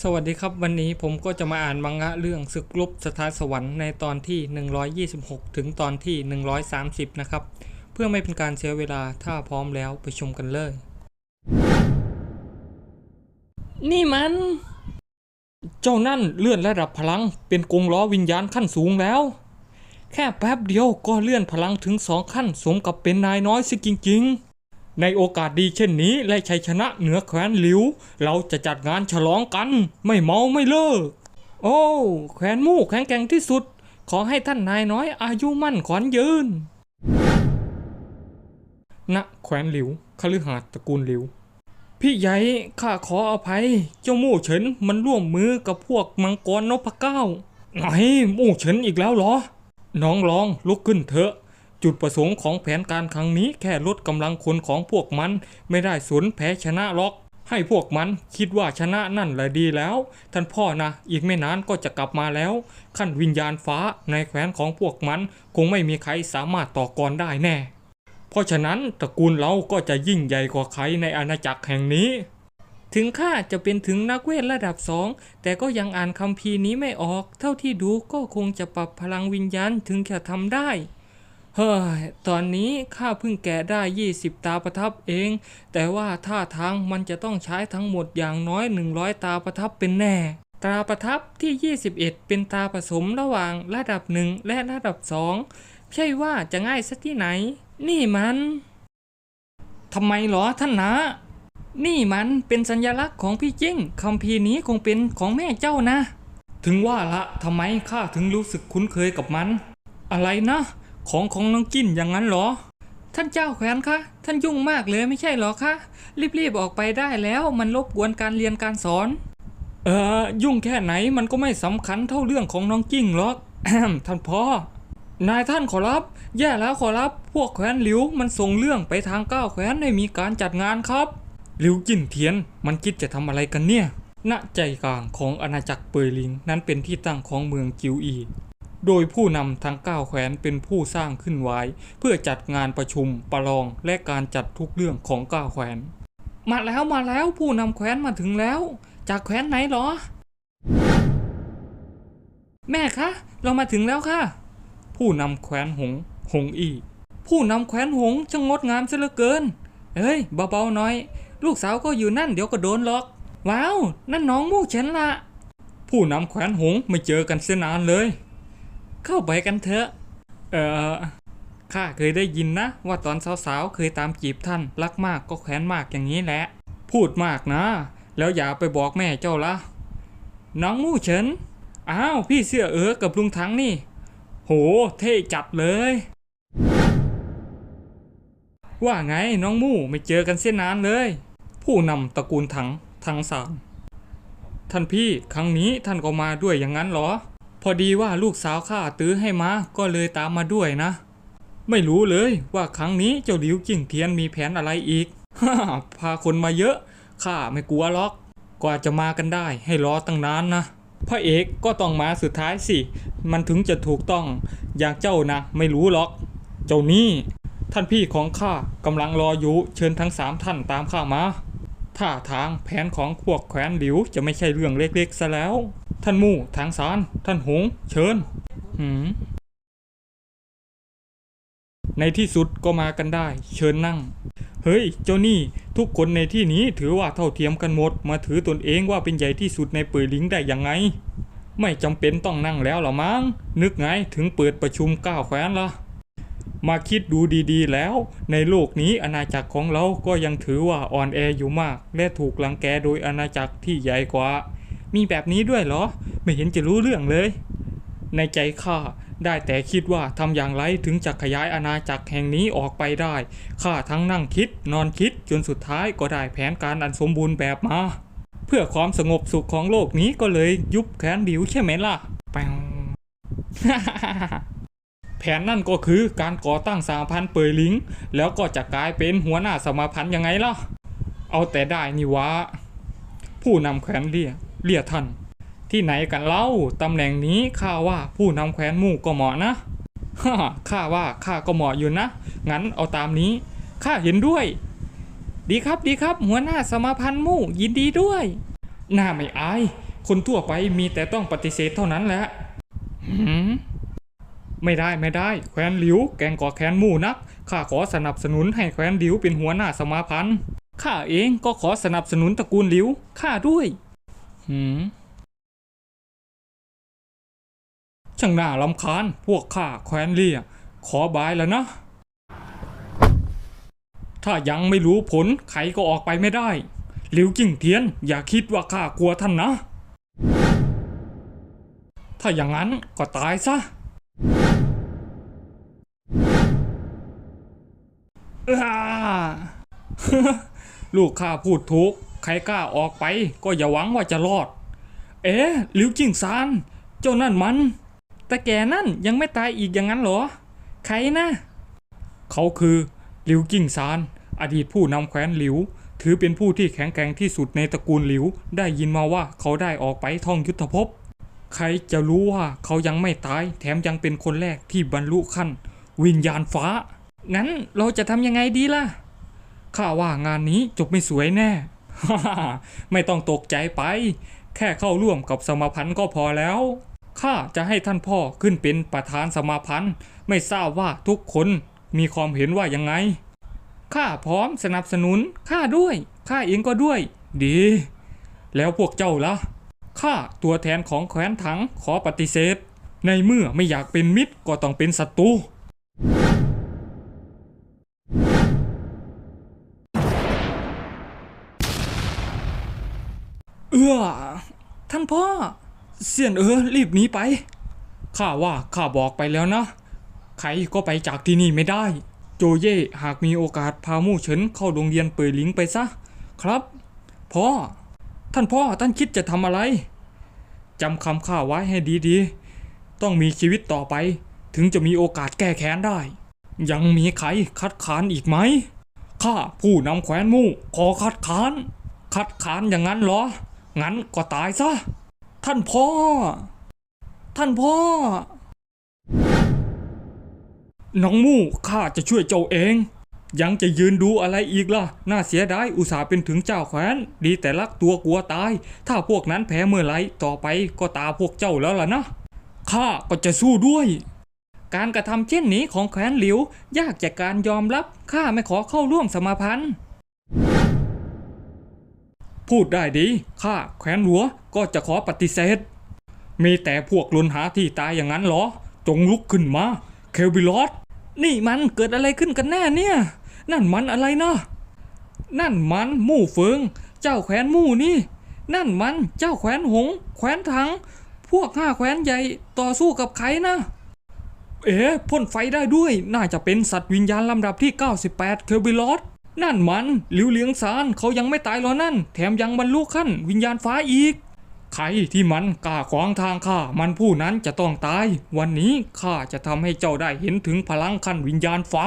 สวัสดีครับวันนี้ผมก็จะมาอ่านมังงะเรื่องศึกลบสถานสวรรค์ในตอนที่ 126 ถึงตอนที่ 130 นะครับ เพื่อไม่เป็นการเสียเวลาถ้าพร้อมแล้วไปชมกันเลย นี่มัน เจ้านั่นเลื่อนระดับพลังเป็นกงล้อวิญญาณขั้นสูงแล้ว แค่แป๊บเดียวก็เลื่อนพลังถึงสองขั้นสมกับเป็นนายน้อยสิจริงๆ ในโอกาสดีเช่นนี้และชัยชนะเหนือแคว้นหลิว เราจะจัดงานฉลองกัน ไม่เมาไม่เลิก โอ้แคว้นมู่แข็งแกร่งที่สุด ขอให้ท่านนายน้อยอายุมั่นขวัญยืนณแคว้นหลิวคฤหาสน์ตระกูลหลิว พี่ใหญ่ข้าขออภัย เจ้ามู่เฉินมันร่วมมือกับพวกมังกรนพเก้าไหนมู่เฉินอีกแล้วเหรอ น้องลองลุกขึ้นเถอะ จุดประสงค์ของแผนการครั้งนี้แค่ลดกำลังคนของพวกมัน ไม่ได้สนแพ้ชนะหรอก ให้พวกมันคิดว่าชนะนั่นแหละดีแล้ว ท่านพ่อนะ อีกไม่นานก็จะกลับมาแล้ว ขั้นวิญญาณฟ้าในแคว้นของพวกมัน คงไม่มีใครสามารถต่อกรได้แน่ เพราะฉะนั้นตระกูลเราก็จะยิ่งใหญ่กว่าใครในอาณาจักรแห่งนี้ถึงข้าจะเป็นถึงนักเวทระดับสองแต่ก็ยังอ่านคัมภีนี้ไม่ออก เท่าที่ดูก็คงจะปรับพลังวิญญาณถึงจะทำได้ เฮ้ย ตอนนี้ข้าเพิ่งแกะได้ 20 ตาประทับเอง แต่ว่าท่าทางมันจะต้องใช้ทั้งหมดอย่างน้อย 100 ตาประทับเป็นแน่ ตาประทับที่ 21 เป็นตาผสมระหว่างระดับ1และระดับ2ใช่ว่าจะง่ายสักที่ไหน นี่มันทำไมหรอท่านนะ นี่มันเป็นสัญลักษณ์ของพี่จิ้งคำพีนี้คงเป็นของแม่เจ้านะ ถึงว่าละทำไมข้าถึงรู้สึกคุ้นเคยกับมัน อะไรนะ ของของน้องจิ้นอย่างนั้นเหรอ ท่านเจ้าแขวนคะ ท่านยุ่งมากเลยไม่ใช่เหรอคะ รีบๆออกไปได้แล้วมันรบกวนการเรียนการสอน เออยุ่งแค่ไหนมันก็ไม่สำคัญเท่าเรื่องของน้องจิ้งหรอกท่านพ่อนายท่านขอรับ แย่แล้วขอรับ พวกแคว้นหลิวมันส่งเรื่องไปทางก้าวแคว้นให้มีการจัดงานครับ หลิวจินเทียน มันคิดจะทำอะไรกันเนี่ย ณ ใจกลางของอาณาจักรเปยลิง นั้นเป็นที่ตั้งของเมืองจิวอี โดยผู้นำทั้ง9แขวนเป็นผู้สร้างขึ้นไว้ เพื่อจัดงานประชุมประลองและการจัดทุกเรื่องของ9แขวน มาแล้วมาแล้วผู้นำแขวนมาถึงแล้ว จากแขวนไหนหรอ แม่คะเรามาถึงแล้วค่ะ ผู้นำแขวนหง หงอีผู้นำแขวนหงช่างงดงามเสียเหลือเกินเอ้ยเบาๆหน่อย ลูกสาวก็อยู่นั่นเดี๋ยวก็โดนหรอก ว้าว นั่นน้องมู่ฉันละผู้นำแขวนหงไม่เจอกันเสียนานเลย เข้าไปกันเถอะ เออข้าเคยได้ยินนะ ว่าตอนสาวๆ เคยตามจีบท่าน รักมากก็แขวนมากอย่างนี้แหละ พูดมากนะ แล้วอย่าไปบอกแม่เจ้าละน้องมู่เฉิน อ้าว พี่เสื้อเอ๋อกับลุงทั้งนี่ โห เท่จัดเลย ว่าไงน้องมู่ไม่เจอกันเสียนานเลย ผู้นำตระกูลถังทังสามท่านพี่ครั้งนี้ท่านก็มาด้วยอย่างนั้นเหรอ พอดีว่าลูกสาวข้าตื้อให้มาก็เลยตามมาด้วยนะ ไม่รู้เลยว่าครั้งนี้เจ้าหลิวจิ้งเทียนมีแผนอะไรอีกฮ่าพาคนมาเยอะข้าไม่กลัวหรอกกว่าจะมากันได้ให้รอตั้งนานนะพระเอกก็ต้องมาสุดท้ายสิ มันถึงจะถูกต้อง อย่างเจ้านะไม่รู้หรอก เจ้านี่ ท่านพี่ของข้ากำลังรออยู่เชิญทั้งสามท่านตามข้ามาท่าทางแผนของพวกแขวนหลิวจะไม่ใช่เรื่องเล็กๆซะแล้ว ท่านมู่ทางสารท่านหง เชิญหืมในที่สุดก็มากันได้ เชิญนั่ง เฮ้ย เจ้านี่ ทุกคนในที่นี้ถือว่าเท่าเทียมกันหมด มาถือตนเองว่าเป็นใหญ่ที่สุดในเปิดลิงได้ยังไง ไม่จำเป็นต้องนั่งแล้วหรอมั้ง นึกไงถึงเปิดประชุมก้าวแขวนละมาคิดดูดีๆแล้ว ในโลกนี้อาณาจักรของเราก็ยังถือว่าอ่อนแออยู่มาก และถูกลังแกโดยอาณาจักรที่ใหญ่กว่า มีแบบนี้ด้วยเหรอ ไม่เห็นจะรู้เรื่องเลย ในใจข้าได้แต่คิดว่าทำอย่างไรถึงจะขยายอาณาจักรแห่งนี้ออกไปได้ ข้าทั้งนั่งคิดนอนคิดจนสุดท้ายก็ได้แผนการอันสมบูรณ์แบบมา เพื่อความสงบสุขของโลกนี้ก็เลยยุบแขนดิวใช่ไหมล่ะแปวแผนนั่นก็คือการก่อตั้งสหพันธ์เปยลิง แล้วก็จะกลายเป็นหัวหน้าสมาพันธ์ยังไงล่ะ เอาแต่ได้นี่วะ ผู้นำแขวนเรีย เรียท่านที่ไหนกันเล่าตำแหน่งนี้ข้าว่าผู้นำแขวนมู่ก็เหมาะนะฮ่าข้าว่าข้าก็เหมาะอยู่นะ งั้นเอาตามนี้ข้าเห็นด้วย ดีครับดีครับ หัวหน้าสมาพันธ์มู่ยินดีด้วยหน้าไม่อาย คนทั่วไปมีแต่ต้องปฏิเสธเท่านั้นแหละไม่ได้ไม่ได้ แคว้นหลิว แกงก่อแค้นมู่นักข้าขอสนับสนุนให้แคว้นหลิวเป็นหัวหน้าสมาพันธ์ข้าเองก็ขอสนับสนุนตระกูลหลิวข้าด้วย หืมช่างน่าลำคาญพวกข้าแคว้นเลี่ยขอบายแล้วนะ ถ้ายังไม่รู้ผลใครก็ออกไปไม่ได้หลิวจิ้งเทียน อย่าคิดว่าข้ากลัวท่านนะ ถ้าอย่างนั้นก็ตายซะลูกข้าพูดถูก ใครกล้าออกไปก็อย่าหวังว่าจะรอด เอ๊ะหลิวจิงซาน เจ้านั่นมัน แต่แกนั่นยังไม่ตายอีกอย่างนั้นเหรอ ใครนะ เขาคือหลิวจิงซาน อดีตผู้นำแคว้นหลิว ถือเป็นผู้ที่แข็งแกร่งที่สุดในตระกูลหลิว ได้ยินมาว่าเขาได้ออกไปท่องยุทธภพ ใครจะรู้ว่าเขายังไม่ตาย แถมยังเป็นคนแรกที่บรรลุขั้น วิญญาณฟ้า งั้นเราจะทำยังไงดีล่ะข้าว่างานนี้จบไม่สวยแน่ ไม่ต้องตกใจไป แค่เข้าร่วมกับสมาพันธ์ก็พอแล้ว ข้าจะให้ท่านพ่อขึ้นเป็นประธานสมาพันธ์ ไม่ทราบว่าทุกคนมีความเห็นว่ายังไง ข้าพร้อมสนับสนุน ข้าด้วย ข้าเองก็ด้วย ดี แล้วพวกเจ้าล่ะ ข้าตัวแทนของแคว้นถังขอปฏิเสธ ในเมื่อไม่อยากเป็นมิตรก็ต้องเป็นศัตรู พ่อ เสียนเออรีบหนีไป ข้าว่าข้าบอกไปแล้วนะ ใครก็ไปจากที่นี่ไม่ได้ โจเย่หากมีโอกาสพามู่เฉินเข้าโรงเรียนเปิดหลิงไปซะ ครับ พ่อ ท่านพ่อท่านคิดจะทำอะไรจำคำข้าไว้ให้ดีๆ ต้องมีชีวิตต่อไป ถึงจะมีโอกาสแก้แค้นได้ ยังมีใครคัดค้านอีกไหมข้าผู้นำแคว้นมู่ขอคัดค้าน คัดค้านอย่างนั้นเหรอ งั้นก็ตายซะ ท่านพ่อ ท่านพ่อ น้องมู่ข้าจะช่วยเจ้าเอง ยังจะยืนดูอะไรอีกล่ะ น่าเสียดายอุตส่าห์เป็นถึงเจ้าแคว้นดีแต่ลักตัวกลัวตาย ถ้าพวกนั้นแพ้เมื่อไรต่อไปก็ตาพวกเจ้าแล้วล่ะนะข้าก็จะสู้ด้วยการกระทำเช่นนี้ของแคว้นหลิวยากจากการยอมรับ ข้าไม่ขอเข้าร่วมสมาพันธ์ พูดได้ดีข้าแคว้นหัวก็จะขอปฏิเสธ มีแต่พวกลนหาที่ตายอย่างนั้นเหรอ จงลุกขึ้นมา เคลบิลอสนี่มันเกิดอะไรขึ้นกันแน่เนี่ย นั่นมันอะไรนะนั่นมันมู่เฟิง เจ้าแขวนมู่นี่ นั่นมันเจ้าแขวนหง แขวนถัง พวกห้าแขวนใหญ่ต่อสู้กับใครนะเอ๊ะพ่นไฟได้ด้วย น่าจะเป็นสัตว์วิญญาณลำดับที่ 98 เคลบิลอส นั่นมันหลิวเหลียงซานเขายังไม่ตายหรอนั่น แถมยังบรรลุขั้นวิญญาณฟ้าอีก ใครที่มันกล้าขวางทางข้ามันผู้นั้นจะต้องตาย วันนี้ข้าจะทำให้เจ้าได้เห็นถึงพลังขั้นวิญญาณฟ้า